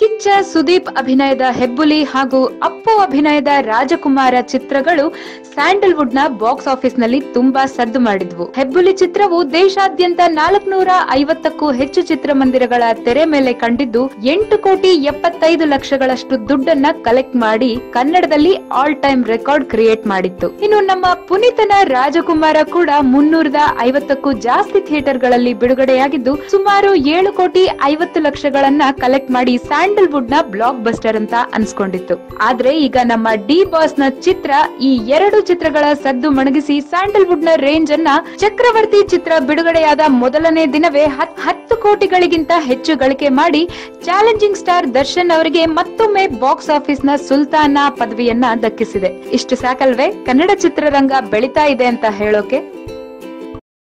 ಕಿಚ್ಚ ಸುದೀಪ್ ಅಭಿನಯದ ಹೆಬ್ಬುಲಿ ಹಾಗೂ ಅಪ್ಪು ಅಭಿನಯದ ರಾಜಕುಮಾರ ಚಿತ್ರಗಳು ಸ್ಯಾಂಡಲ್ವುಡ್ನ ಬಾಕ್ಸ್ ಆಫೀಸ್ನಲ್ಲಿ ತುಂಬಾ ಸದ್ದು ಮಾಡಿದ್ವು. ಹೆಬ್ಬುಲಿ ಚಿತ್ರವು ದೇಶಾದ್ಯಂತ ನಾಲ್ಕನೂರ ಐವತ್ತಕ್ಕೂ ಹೆಚ್ಚು ಚಿತ್ರಮಂದಿರಗಳ ತೆರೆ ಮೇಲೆ ಕಂಡಿದ್ದು, ಎಂಟು ಕೋಟಿ ಎಪ್ಪತ್ತೈದು ಲಕ್ಷಗಳಷ್ಟು ದುಡ್ಡನ್ನ ಕಲೆಕ್ಟ್ ಮಾಡಿ ಕನ್ನಡದಲ್ಲಿ ಆಲ್ ಟೈಮ್ ರೆಕಾರ್ಡ್ ಕ್ರಿಯೇಟ್ ಮಾಡಿತ್ತು. ಇನ್ನು ನಮ್ಮ ಪುನೀತನ ರಾಜಕುಮಾರ ಕೂಡ ಮುನ್ನೂರದ ಐವತ್ತಕ್ಕೂ ಜಾಸ್ತಿ ಥಿಯೇಟರ್ಗಳಲ್ಲಿ ಬಿಡುಗಡೆಯಾಗಿದ್ದು, ಸುಮಾರು ಏಳು ಕೋಟಿ ಐವತ್ತು ಲಕ್ಷಗಳನ್ನ ಕಲೆಕ್ಟ್ ಮಾಡಿ ಸ್ಯಾಂಡಲ್ವುಡ್ನ ಬ್ಲಾಕ್ ಬಸ್ಟರ್ ಅಂತ ಅನ್ಸ್ಕೊಂಡಿತ್ತು. ಆದ್ರೆ ಈಗ ನಮ್ಮ ಡಿ ಬಾಸ್ನ ಚಿತ್ರ ಈ ಎರಡು ಚಿತ್ರಗಳ ಸದ್ದು ಮಣಗಿಸಿ ಸ್ಯಾಂಡಲ್ವುಡ್ನ ರೇಂಜ್ ಅನ್ನ ಚಕ್ರವರ್ತಿ ಚಿತ್ರ ಬಿಡುಗಡೆಯಾದ ಮೊದಲನೇ ದಿನವೇ ಹತ್- ಹತ್ತು ಕೋಟಿಗಳಿಗಿಂತ ಹೆಚ್ಚು ಗಳಿಕೆ ಮಾಡಿ ಚಾಲೆಂಜಿಂಗ್ ಸ್ಟಾರ್ ದರ್ಶನ್ ಅವರಿಗೆ ಮತ್ತೊಮ್ಮೆ ಬಾಕ್ಸ್ ಆಫೀಸ್ನ ಸುಲ್ತಾನ ಪದವಿಯನ್ನ ದಕ್ಕಿಸಿದೆ. ಇಷ್ಟು ಸಾಕಲ್ವೇ? ಕನ್ನಡ ಚಿತ್ರರಂಗ ಬೆಳಿತಾ ಇದೆ ಅಂತ ಹೇಳೋಕೆ?